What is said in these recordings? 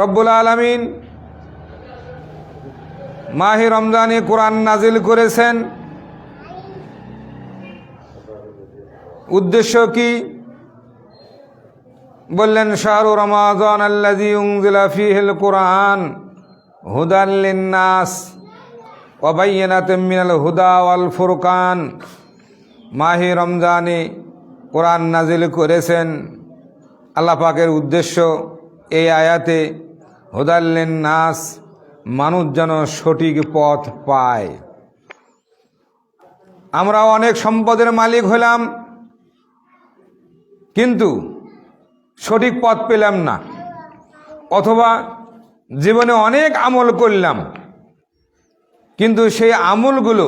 রব্বুল আলমিন মাহি রমজানে কোরআন নাজিল করেছেন। উদ্দেশ্য কি? বললেন, শাহরু রমাজান আল্লাজি উংজিলা ফিহিল কোরআন হুদাল্লিন্নাস ওবাইনাত মিনাল হুদা ওয়াল ফুরকান। মাহি রমজানে কোরআন নাজিল করেছেন। আল্লাহ পাকের উদ্দেশ্য এই আয়াতে হুদাল্লিন নাস মানুষ যেন সঠিক পথ পায়। আমরা অনেক সম্পদের মালিক হলাম, কিন্তু সঠিক পথ পেলাম না, অথবা জীবনে অনেক আমল করলাম, কিন্তু সেই আমলগুলো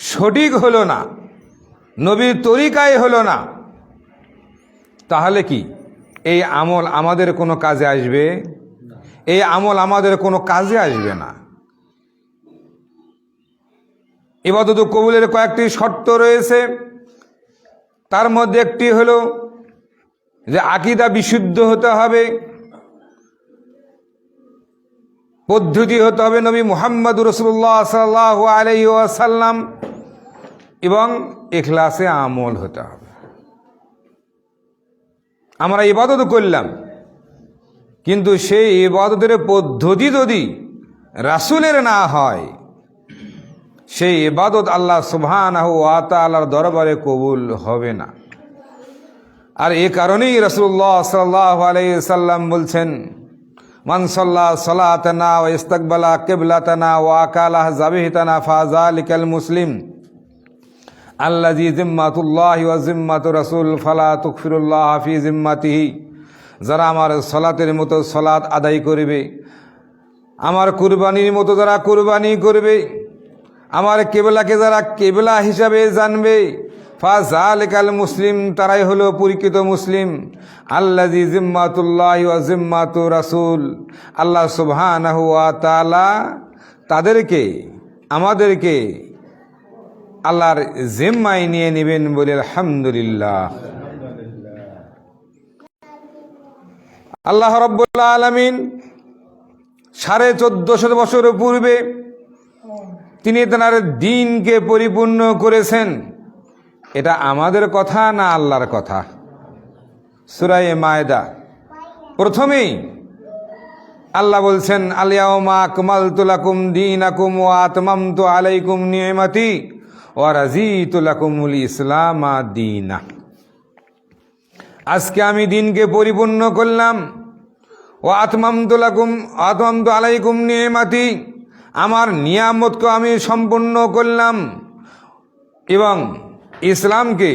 সঠিক হলো না, নবীর তরিকায় হলো না। তাহলে কি? এই আমল আমাদের কোনো কাজে আসবে? এই আমল আমাদের কোনো কাজে আসবে না। এবাদত কবুলের কয়েকটি শর্ত রয়েছে। তার মধ্যে একটি হলো যে আকিদা বিশুদ্ধ হতে হবে। পদ্ধতি হতে হবে নবী মুহাম্মদ রসুল্লাহ সাল্লাহ আলাই আসাল্লাম এবং এখলাসে আমল হতে হবে। আমরা ইবাদত করলাম। কিন্তু সেই ইবাদতের পদ্ধতি যদি রাসুলের না হয়, সেই ইবাদত আল্লাহ সুবহান আল্লাহর দরবারে কবুল হবে না। আর এ কারণেই রসুল্লাহ সাল্লাহ আলাইসাল্লাম বলছেন মানসল্লাহ সলাতনা ও ইস্তকবালা কেবলাতনা ও আকালাহ জাবিহিতানা ফাজালিকাল মুসলিম। আল্লাজি জিম্মাতুল্লাহ জিম্মাত রসুল, ফালা তুকফিরুল্লাহ হাফি জিম্মাতিহি। যারা আমার সলাতের মতো সলাৎ আদায় করবে, আমার কুরবানির মতো যারা কুরবানি করবে, আমার কেবলাকে যারা কেবলা হিসাবে জানবে ফাজালিকাল মুসলিম, তারাই হলো পরিচিত মুসলিম। আল্লাজি জিম্মাতুল্লাহ জিম্মাত রাসুল, আল্লাহ সুবহানাহু ওয়া তাআলা তাদেরকে, আমাদেরকে আল্লাহর জিম্মায় নিয়ে নেবেন বলে আলহামদুলিল্লাহ। আল্লাহ রব্বুল্লা আলমিন সাড়ে চোদ্দশো বছর পূর্বে তিনি তেনার দিনকে পরিপূর্ণ করেছেন। এটা আমাদের কথা না আল্লাহর কথা? সুরায়ে মায়দা। প্রথমেই আল্লাহ বলছেন আলিয়াউমা আকমাল তুলাকুম দিন আকুম ও আতমাম তো আলাইকুম নিয়মাতি। ও ইসলাম দিনা। আজকে আমি দিনকে পরিপূর্ণ করলাম। ও আতমাম তুলাকুম আতমাম তো আলাইকুম নিয়মাতি, আমার নিয়ামতকে আমি সম্পূর্ণ করলাম এবং ইসলামকে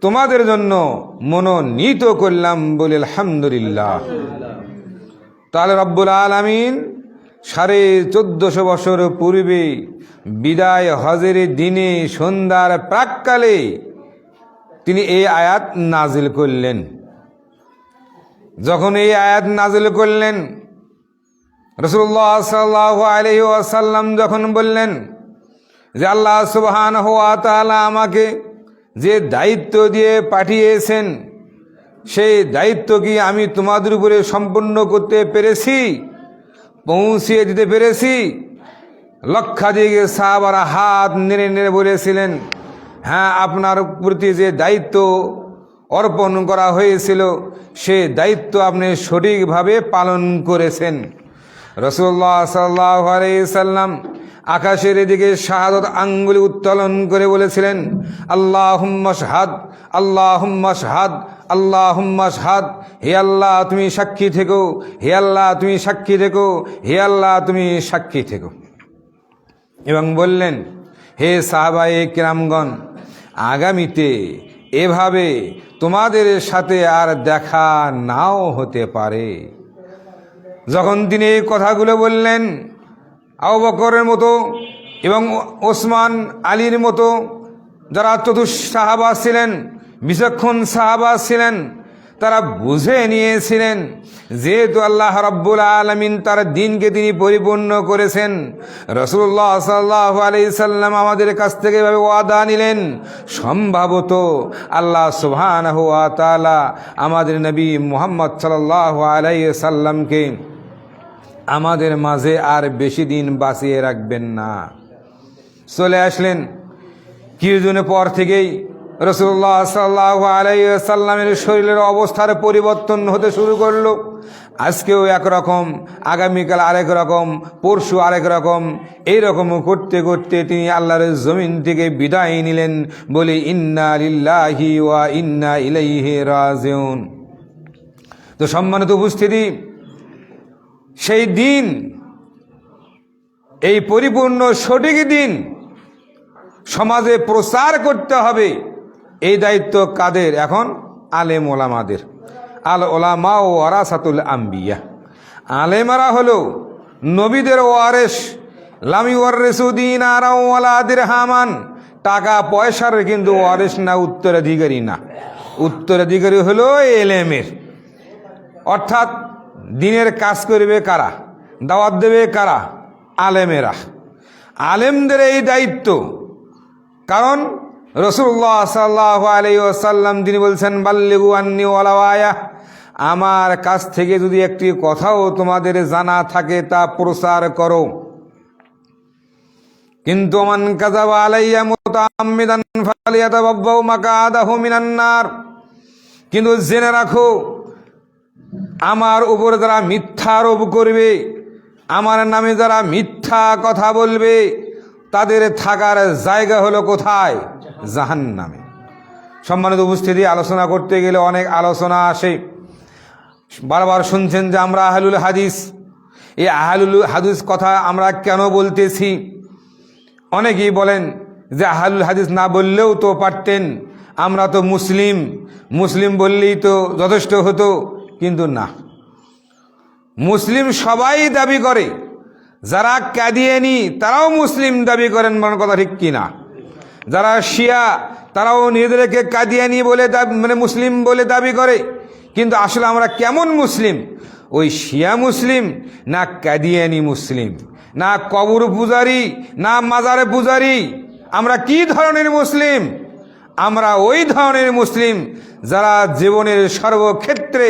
তোমাদের জন্য মনোনীত করলাম বলে আলহামদুলিল্লাহ। তাহলে রব্বুল আলমিন সাড়ে চোদ্দশো বছর পূর্বে বিদায় হজের দিনে সন্ধ্যার প্রাককালে তিনি এই আয়াত নাজিল করলেন। যখন এই আয়াত নাজিল করলেন রসুল্লাহ সাল্লাহ আলহি আসাল্লাম যখন বললেন যে আল্লাহ সুবহান হওয়া তালা আমাকে যে দায়িত্ব দিয়ে পাঠিয়েছেন, সেই দায়িত্ব কি আমি তোমাদের উপরে সম্পূর্ণ করতে পেরেছি? পৌঁছিয়ে দিতে পেরেছি। লক্ষাধিক সাহাবারা হাত নেড়ে নেড়ে বলেছিলেন হ্যাঁ আপনার প্রতি যে দায়িত্ব অর্পণ করা হয়েছিল, সে দায়িত্ব আপনি সঠিকভাবে পালন করেছেন। রসুল্লাহ সাল্লাহ সাল্লাম আকাশের দিকে শাহাদত আঙ্গুলি উত্তোলন করে বলেছিলেন আল্লাহ শাহাদ আল্লাহ শাহাদ আল্লাহ শাহাদ, হে আল্লাহ তুমি সাক্ষী থেকো, হে আল্লাহ তুমি সাক্ষী থেকো, হে আল্লাহ তুমি সাক্ষী থেকো। এবং বললেন, হে সাহাবায়ে কিরামগণ, আগামীতে এভাবে তোমাদের সাথে আর দেখা নাও হতে পারে। যখন তিনি এই কথাগুলো বললেন আউ বকরের মতো এবং ওসমান আলীর মতো যারা চতুর্থ সাহাবা ছিলেন বিচক্ষণ সাহাবা ছিলেন, তারা বুঝে নিয়েছিলেন যেহেতু আল্লাহ রব্বুল আলমিন তার দিনকে তিনি পরিপূর্ণ করেছেন। রসুল্লাহ সাল্লাহ আলি সাল্লাম আমাদের কাছ থেকে এভাবে ওয়াদা নিলেন, সম্ভবত আল্লাহ তালা আমাদের নবী মোহাম্মদ সাল্লাহ আলাই সাল্লামকে আমাদের মাঝে আর বেশি দিন বাঁচিয়ে রাখবেন না। চলে আসলেন কিছুদিনের পর থেকেই রসুল্লাহ সাল্লাহ আলাইসাল্লামের শরীরের অবস্থার পরিবর্তন হতে শুরু করল। আজকেও একরকম আগামীকাল আরেক রকম, পরশু আরেক রকম, এইরকম করতে করতে তিনি আল্লাহর জমিন থেকে বিদায় নিলেন, বলে ইন্না লিল্লাহি ওয়া ইন্না ইলাইহি রাজিউন। তো সম্মানিত উপস্থিতি, সেই দিন, এই পরিপূর্ণ সঠিক দিন সমাজে প্রচার করতে হবে। এই দায়িত্ব কাদের? এখন আলেম ওলামাদের। আল ওলামা ও ওয়ারাসাতুল আম্বিয়া। আলেমারা হলো নবীদের ওয়ারেস লামি ওয়ারেসুদ্দিন আরাউদ্দির হামান টাকা পয়সার কিন্তু ওয়ারেস না, উত্তরাধিকারী না। উত্তরাধিকারী হলো এলেমের। অর্থাৎ দিনের কাজ করবে কারা? দাওয়াত দেবে কারা? আলেমেরা। আলেমদের এই দায়িত্ব। কারণ রসুল্লাহ সাল্লাহ আলী ওসাল্লাম তিনি বলছেন, বাল্লিগু আন্নি ওয়ালাওয়ায়া। আমার কাছ থেকে যদি একটি কথাও তোমাদের জানা থাকে, তা প্রচার করো। কিন্তু মান কাযাবা আলাইয়া মুতাআম্মিদান ফালিয়াতাবাব্বাউ মাকাদাহু মিনান নার। কিন্তু জেনে রাখো, আমার উপরে যারা মিথ্যা আরোপ করবে, আমার নামে যারা মিথ্যা কথা বলবে, তাদের থাকার জায়গা হলো কোথায়? জাহান নামে সম্মানিত উপস্থিতি, আলোচনা করতে গেলে অনেক আলোচনা আসে। বারবার শুনছেন যে আমরা আহলুল হাদিস। এই আহলুল হাদিস কথা আমরা কেন বলতেছি? অনেকেই বলেন যে আহলুল হাদিস না বললেও তো পারতেন। আমরা তো মুসলিম। মুসলিম বললেই তো যথেষ্ট হতো, কিন্তু না। মুসলিম সবাই দাবি করে। যারা কাদিয়ানি, তারাও মুসলিম দাবি করেন, মনে কথা ঠিক কিনা? যারা শিয়া, তারাও নিজেদেরকে কাদিয়ানি বলে মানে মুসলিম বলে দাবি করে। কিন্তু আসলে আমরা কেমন মুসলিম? ওই শিয়া মুসলিম না কাদিয়ানি মুসলিম, না কবর পূজারি, না মাজারে পূজারি। আমরা কি ধরনের মুসলিম? আমরা ওই ধরনের মুসলিম যারা জীবনের সর্বক্ষেত্রে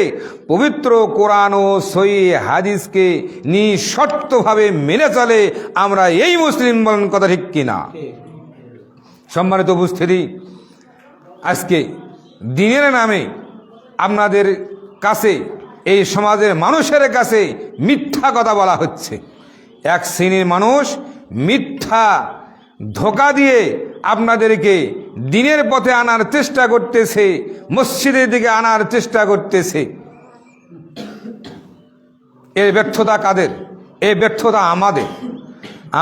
পবিত্র কোরআন ও সই হাদিসকে নিঃশর্তভাবে মেনে চলে। আমরা এই মুসলিম বলেন কথা ঠিক কিনা? সম্মানিত উপস্থিতি, আজকে দিনের নামে আপনাদের কাছে, এই সমাজের মানুষের কাছে মিথ্যা কথা বলা হচ্ছে। এক শ্রেণির মানুষ মিথ্যা ধোকা দিয়ে আপনাদেরকে দিনের পথে আনার চেষ্টা করতেছে, মসজিদের দিকে আনার চেষ্টা করতেছে। এর ব্যর্থতা কাদের? এই ব্যর্থতা আমাদের।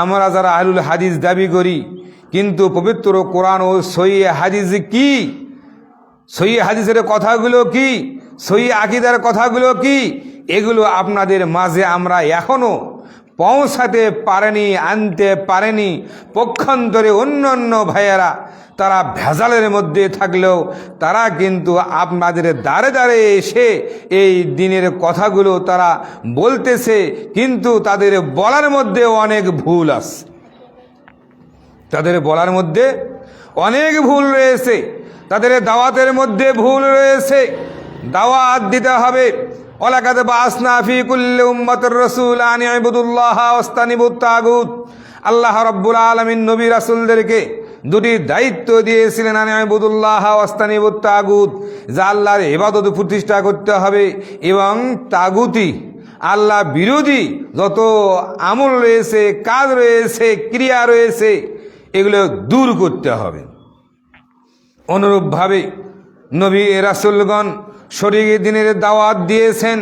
আমরা যারা আহলুল হাদিস দাবি করি কিন্তু পবিত্র কোরআন ও সই হাদিস কি? সই হাদিসের কথাগুলো কি? সই আকিদার কথাগুলো কি? এগুলো আপনাদের মাঝে আমরা এখনও পৌঁছাতে পারেনি, আনতে পারেনি। পক্ষান্তরে অন্য অন্য ভাইয়েরা, তারা ভেজালের মধ্যে থাকলেও তারা কিন্তু আপনাদের দাঁড়ে দাঁড়ে এসে এই দিনের কথাগুলো তারা বলতেছে, কিন্তু তাদের বলার মধ্যে অনেক ভুল আছে। তাদের বলার মধ্যে অনেক ভুল রয়েছে। তাদের দাওয়াতের মধ্যে ভুল রয়েছে। দাওয়াত দিতে হবে। ওলাকাত বাসনা ফি কুল্লি উম্মতুর রাসূল আন ইবুদুল্লাহ ওয়াস্তানিবুত তাগুত। আল্লাহ রাব্বুল আলামিন নবী রাসূলদেরকে দুটি দায়িত্ব দিয়েছিলেন আন ইবুদুল্লাহ ওয়াস্তানিবুত তাগুত, যা আল্লাহর ইবাদত প্রতিষ্ঠা করতে হবে এবং তাগুতি, আল্লাহ বিরোধী যত আমল রয়েছে, কাজ রয়েছে, ক্রিয়া রয়েছে এগুলো দূর করতে হবে। অনুরূপভাবে নবী রাসুলগণ শরীর দিনের দাওয়াত দিয়েছেন।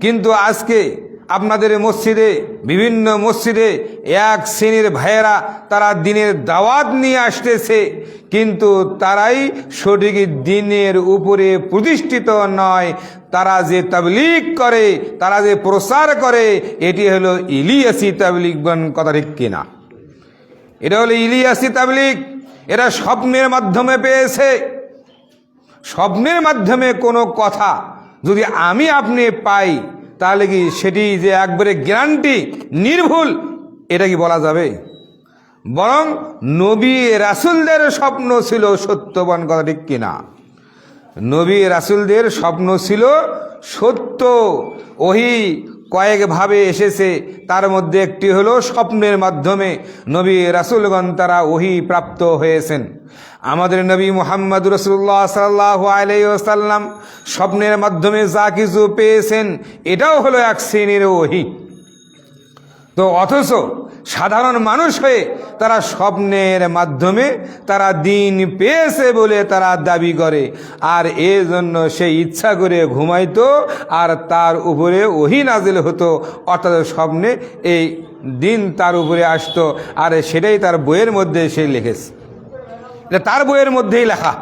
কিন্তু আজকে আপনাদের মসজিদে, বিভিন্ন মসজিদে এক শ্রেণির ভাইয়েরা তারা দিনের দাওয়াত নিয়ে আসতেছে। কিন্তু তারাই সঠিক দিনের উপরে প্রতিষ্ঠিত নয়। তারা যে তাবলিগ করে, তারা যে প্রচার করে, এটি হলো ইলিয়াসি তাবলিগ কথা ঠিক কিনা? এটা হলো ইলিয়াসি তাবলিক এরা স্বপ্নের মাধ্যমে পেয়েছে। স্বপ্নের মাধ্যমে কোনো কথা যদি আমি আপনি পাই, তাহলে কি সেটি যে একবারে গ্যারান্টি, নির্ভুল, এটা কি বলা যাবে? বরং নবী রাসুলদের স্বপ্ন ছিল সত্যবান কথা ঠিক কিনা। নবী রাসুলদের স্বপ্ন ছিল সত্য। ওহি কয়েকভাবে এসেছে, তার মধ্যে একটি হলো স্বপ্নের মাধ্যমে। নবী রাসুলগণ তারা ওহি প্রাপ্ত হয়েছেন। আমাদের নবী মোহাম্মদ রসুল্লাহ সাল্লাহ আলাইসাল্লাম স্বপ্নের মাধ্যমে যা কিছু পেয়েছেন, এটাও হলো এক শ্রেণির ওহি। তো অথচ সাধারণ মানুষ হয়ে তারা স্বপ্নের মাধ্যমে তারা দিন পেয়েছে বলে তারা দাবি করে। আর এজন্য সে ইচ্ছা করে ঘুমাইতো, আর তার উপরে ওহি নাজিল হতো। অর্থাৎ স্বপ্নে এই দিন তার উপরে আসতো, আর সেটাই তার বইয়ের মধ্যে সে লিখেছে। এটা তার বইয়ের মধ্যেই লেখা।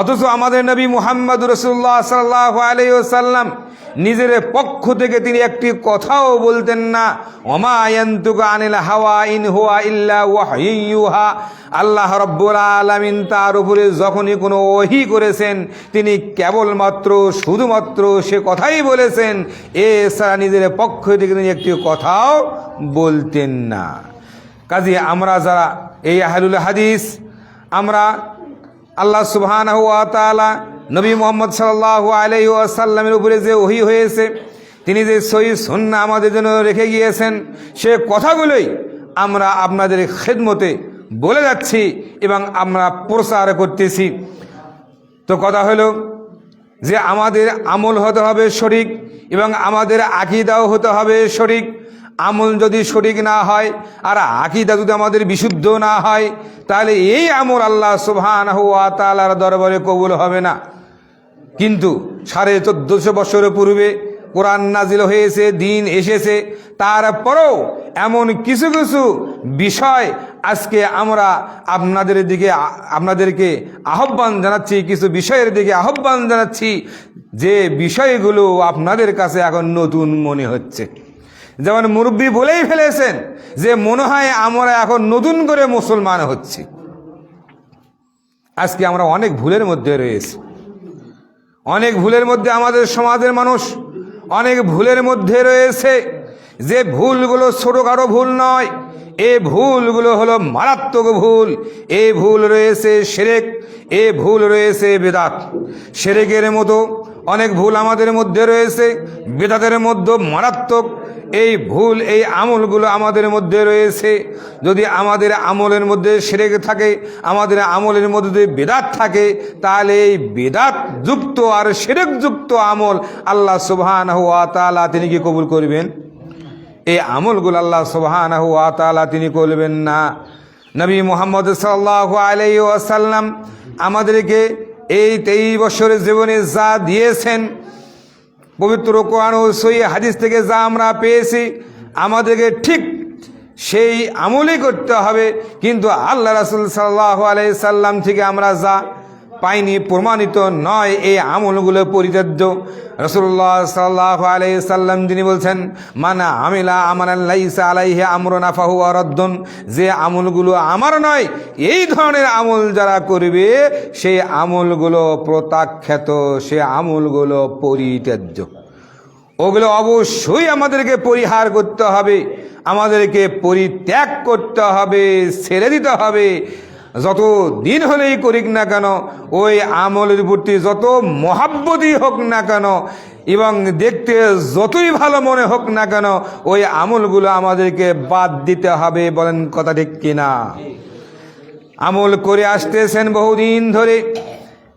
অথচ আমাদের নবী মুহাম্মদ রসুল্লাহ সাল্লাহ আলাইসাল্লাম নিজের পক্ষ থেকে তিনি একটি কথাও বলতেন না। অমায়ন্তুকা আনিল হাওয়া ইন হুয়া ইল্লা ওয়াহিউহা আল্লাহ রব্বুল আলমিন তার উপরে যখনই কোনো ওহি করেছেন, তিনি কেবলমাত্র, শুধুমাত্র সে কথাই বলেছেন। এছাড়া নিজের পক্ষ থেকে তিনি একটি কথাও বলতেন না। কাজে আমরা যারা, এই আহলুল হাদিস, আমরা আল্লাহ সুবহান তাআলা নবী মোহাম্মদ সাল্লাহ আলাই আসাল্লামের উপরে যে ওহি হয়েছে, তিনি যে সই সন্না আমাদের জন্য রেখে গিয়েছেন, সে কথাগুলোই আমরা আপনাদের খেদমতে বলে যাচ্ছি এবং আমরা প্রচার করতেছি। তো কথা হলো যে আমাদের আমল হতে হবে শরিক এবং আমাদের আকিদাও হতে হবে শরিক। আমল যদি শরিক না হয় আর আকিদা যদি আমাদের বিশুদ্ধ না হয়, তাহলে এই আমল আল্লাহ সুবহান হুয়া তালার দরবারে কবুল হবে না। কিন্তু সাড়ে চোদ্দশো বছরের পূর্বে কোরআন নাজিল হয়েছে, দিন এসেছে। তারপরও এমন কিছু কিছু বিষয় আজকে আমরা আপনাদের দিকে আপনাদেরকে আহ্বান জানাচ্ছি, কিছু বিষয়ের দিকে আহ্বান জানাচ্ছি, যে বিষয়গুলো আপনাদের কাছে এখন নতুন মনে হচ্ছে। যেমন মুরব্বী বলেই ফেলেছেন যে মনে হয় আমরা এখন নতুন করে মুসলমান হচ্ছি। আজকে আমরা অনেক ভুলের মধ্যে রয়েছি। অনেক ভুলের মধ্যে আমাদের সমাজের মানুষ অনেক ভুলের মধ্যে রয়েছে। যে ভুলগুলো ছোটোখাটো ভুল নয়, এ ভুলগুলো হলো মারাত্মক ভুল। এ ভুল রয়েছে সেরেক, এ ভুল রয়েছে বেদাত। সেরেকের মতো অনেক ভুল আমাদের মধ্যে রয়েছে, বেদাতের মধ্যে মারাত্মক এই ভুল, এই আমলগুলো আমাদের মধ্যে রয়েছে। যদি আমাদের আমলের মধ্যে সেরেক থাকে, আমাদের আমলের মধ্যে বেদাত থাকে, তাহলে এই বেদাত যুক্ত আর সেরেক যুক্ত আমল আল্লাহ সুবহান হুয়া তালা তিনি কি কবুল করবেন? এই আমলগুলো আল্লাহ সুবহান হুয়া তালা তিনি করবেন না। নবী মোহাম্মদ সাল্লাহ আলাই আসাল্লাম আমাদেরকে এই তেইশ বছরের জীবনে যা দিয়েছেন পবিত্র কোরআন ও সই হাদিস থেকে যা আমরা পেয়েছি, আমাদেরকে ঠিক সেই আমলই করতে হবে। কিন্তু আল্লাহ রাসুল সাল্লাহ আলাই সাল্লাম থেকে আমরা যা পাইনি প্রমাণিত নয় এই আমলগুলো পরিত্যাজ্য। রসুল্লাহ সাল্লাহ আলাই সাল্লাম যিনি বলছেন, মানা আমিলা আমার আল্লাইসা আলাইহে আমরনা ফাহু আরদ্দন যে আমলগুলো আমার নয়, এই ধরনের আমল যারা করবে, সেই আমলগুলো প্রত্যাখ্যাত, সে আমলগুলো পরিত্যাজ্য। ওগুলো অবশ্যই আমাদেরকে পরিহার করতে হবে, আমাদেরকে পরিত্যাগ করতে হবে, ছেড়ে দিতে হবে যত দিন হলেই করিক না কেন, ওই আমলের প্রতি যত মহাব্বতই হোক না কেন, এবং দেখতে যতই ভালো মনে হোক না কেন, ওই আমলগুলো আমাদেরকে বাদ দিতে হবে বলেন কথা ঠিক কিনা। আমল করে আসতেছেন বহুদিন ধরে,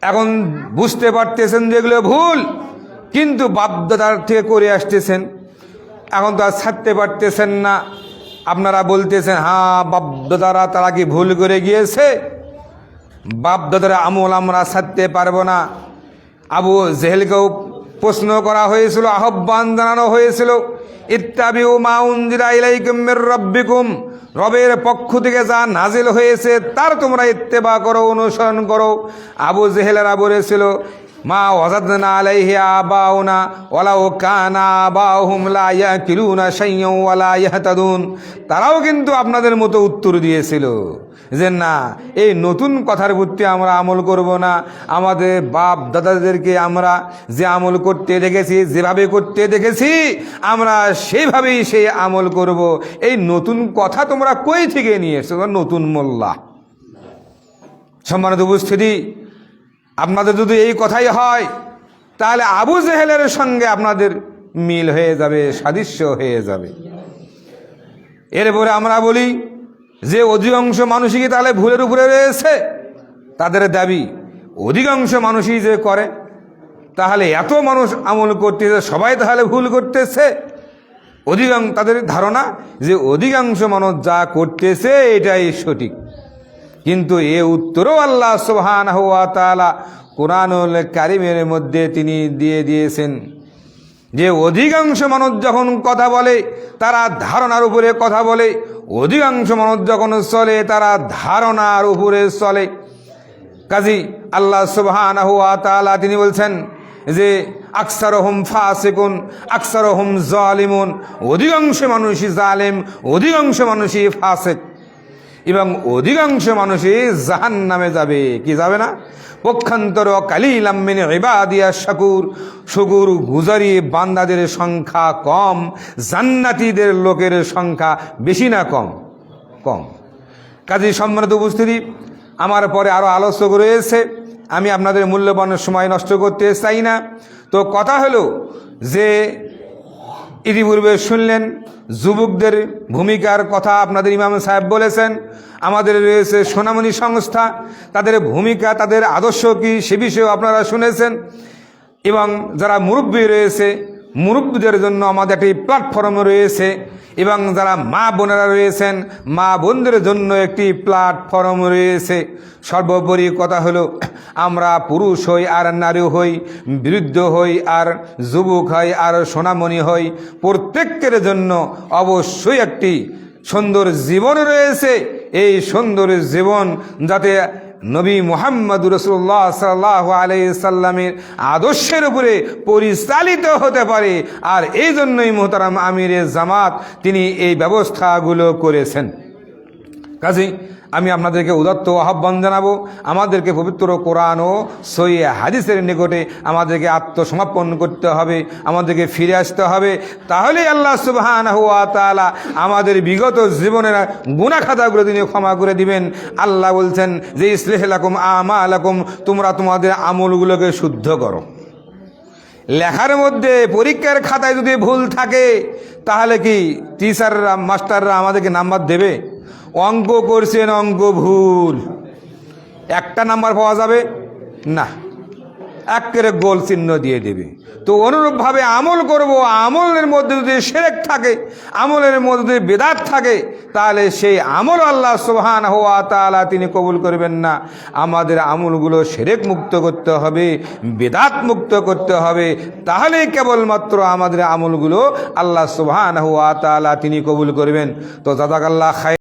এখন বুঝতে পারতেছেন যেগুলো ভুল, কিন্তু বাপদাদার থেকে করে আসতেছেন। এখন তো আর ছাড়তে পারতেছেন না। আপনারা বলতেছেন হ্যাঁ বাপদাদারা তারা কি ভুল করে গিয়েছে? বাপদাদার আমল আমরা ছাড়তে পারব না। আবু জেহেলকেও প্রশ্ন করা হয়েছিল, আহ্বান জানানো হয়েছিল ইত্যাবিউ মাউন্দিরা ইলাইকুমের রব্বিকুম। রবের পক্ষ থেকে যা নাজিল হয়েছে, তার তোমরা ইত্তেবা করো, অনুসরণ করো। আবু জেহেলেরা বলেছিল মা ওয়াজাদনা আবাউনা ওয়ালাউ কানা আবাউহুম লা ইয়াকিলুনা শাইয়্যান ওয়ালা ইয়াহতাদুন। তারাও কিন্তু আপনাদের মতো উত্তর দিয়েছিল যে না, এই নতুন কথার প্রতি আমরা আমল করব না। আমাদের বাপ দাদাদেরকে আমরা যে আমল করতে দেখেছি, যেভাবে করতে দেখেছি, আমরা সেইভাবেই সেই আমল করব। এই নতুন কথা তোমরা কই থেকে নিয়ে এসছো? নতুন মোল্লা। সম্মানিত উপস্থিতি আপনাদের যদি এই কথাই হয়, তাহলে আবু জেহেলের সঙ্গে আপনাদের মিল হয়ে যাবে, সাদৃশ্য হয়ে যাবে। এরপরে আমরা বলি, যে অধিকাংশ মানুষই কি তাহলে ভুলের উপরে রয়েছে? তাদের দাবি, অধিকাংশ মানুষই যে করে, তাহলে এত মানুষ আমল করতেছে, সবাই তাহলে ভুল করতেছে। অধিকাংশ তাদের ধারণা যে অধিকাংশ মানুষ যা করতেছে, এটাই সঠিক। কিন্তু এ উত্তরও আল্লাহ সুবহান হুয়া তালা কোরআনুল কারিমের মধ্যে তিনি দিয়ে দিয়েছেন যে অধিকাংশ মানুষ যখন কথা বলে, তারা ধারণার উপরে কথা বলে, অধিকাংশ মানুষ যখন চলে, তারা ধারণার উপরে চলে। কাজী আল্লাহ সুবহান হুয়া তালা তিনি বলছেন যে আকসার হোম ফাসেকুন আকসার হোম জালিমুন, অধিকাংশ মানুষই জালেম, অধিকাংশ মানুষই ফাসেক। এবং অধিকাংশ মানুষই জাহান নামে যাবে। কি যাবে না? পক্ষান্তর কালিলাম্মিন ইবাদিয়া শাকুর। শকুর গুজারি বান্দাদের সংখ্যা কম, জান্নাতিদের লোকের সংখ্যা বেশি না কম? কম। কাজী সম্মানিত উপস্থিতি, আমার পরে আরও আলোচক রয়েছে। আমি আপনাদের মূল্যবান সময় নষ্ট করতে চাই না। তো কথা হলো যে ইতিপূর্বে শুনলেন, যুবকদের ভূমিকার কথা আপনাদের ইমাম সাহেব বলেছেন, আমাদের রয়েছে সোনামণি সংস্থা, তাদের ভূমিকা, তাদের আদর্শ কী সে বিষয়েও আপনারা শুনেছেন, এবং যারা মুরব্বী রয়েছে মুরব্বীদের জন্য আমাদের একটি প্ল্যাটফর্ম রয়েছে এবং যারা মা বোনেরা রয়েছেন, মা বোনদের জন্য একটি প্ল্যাটফর্ম রয়েছে। সর্বোপরি কথা হলো, আমরা পুরুষ হই আর নারী হই, বৃদ্ধ হই আর যুবক হই আর সোনামণি হই, প্রত্যেকের জন্য অবশ্যই একটি সুন্দর জীবন রয়েছে। এই সুন্দর জীবন যাতে নবী মোহাম্মদ রসুল্লাহ সাল্লাহ আলাই সাল্লামের আদর্শের উপরে পরিচালিত হতে পারে। আর এই জন্যই মোহতারাম আমিরের জামাত তিনি এই ব্যবস্থাগুলো করেছেন। কাজে আমি আপনাদেরকে উদত্ত আহ্বান জানাব, আমাদেরকে পবিত্র কোরআন ও সই হাদিসের নিকটে আমাদেরকে আত্মসমর্পণ করতে হবে, আমাদেরকে ফিরে আসতে হবে। তাহলেই আল্লাহ সুবহান হুয়া তালা আমাদের বিগত জীবনের গুণা খাতাগুলো তিনি ক্ষমা করে দিবেন। আল্লাহ বলছেন যে, ইসলেহ লাকুম আমা আলাকুম তোমরা তোমাদের আমলগুলোকে শুদ্ধ করো। লেখার মধ্যে পরীক্ষার খাতায় যদি ভুল থাকে, তাহলে কি টিচাররা মাস্টাররা আমাদেরকে নাম্বার দেবে? অঙ্ক করছেন অঙ্ক ভুল। একটা নাম্বার পাওয়া যাবে? না। একের গোল চিহ্ন দিয়ে দেবে। তো অনুরূপভাবে আমল করব, আমলের মধ্যে যদি সেরেক থাকে, আমলের মধ্যে যদি বেদাত থাকে, তাহলে সেই আমল আল্লাহ সোহান হওয়া তালা তিনি কবুল করবেন না। আমাদের আমলগুলো সেরেক মুক্ত করতে হবে, বেদাত মুক্ত করতে হবে। তাহলেই কেবলমাত্র আমাদের আমলগুলো আল্লাহ সোহান হওয়া তালা তিনি কবুল করবেন। তো জাদাক আল্লাহ খাই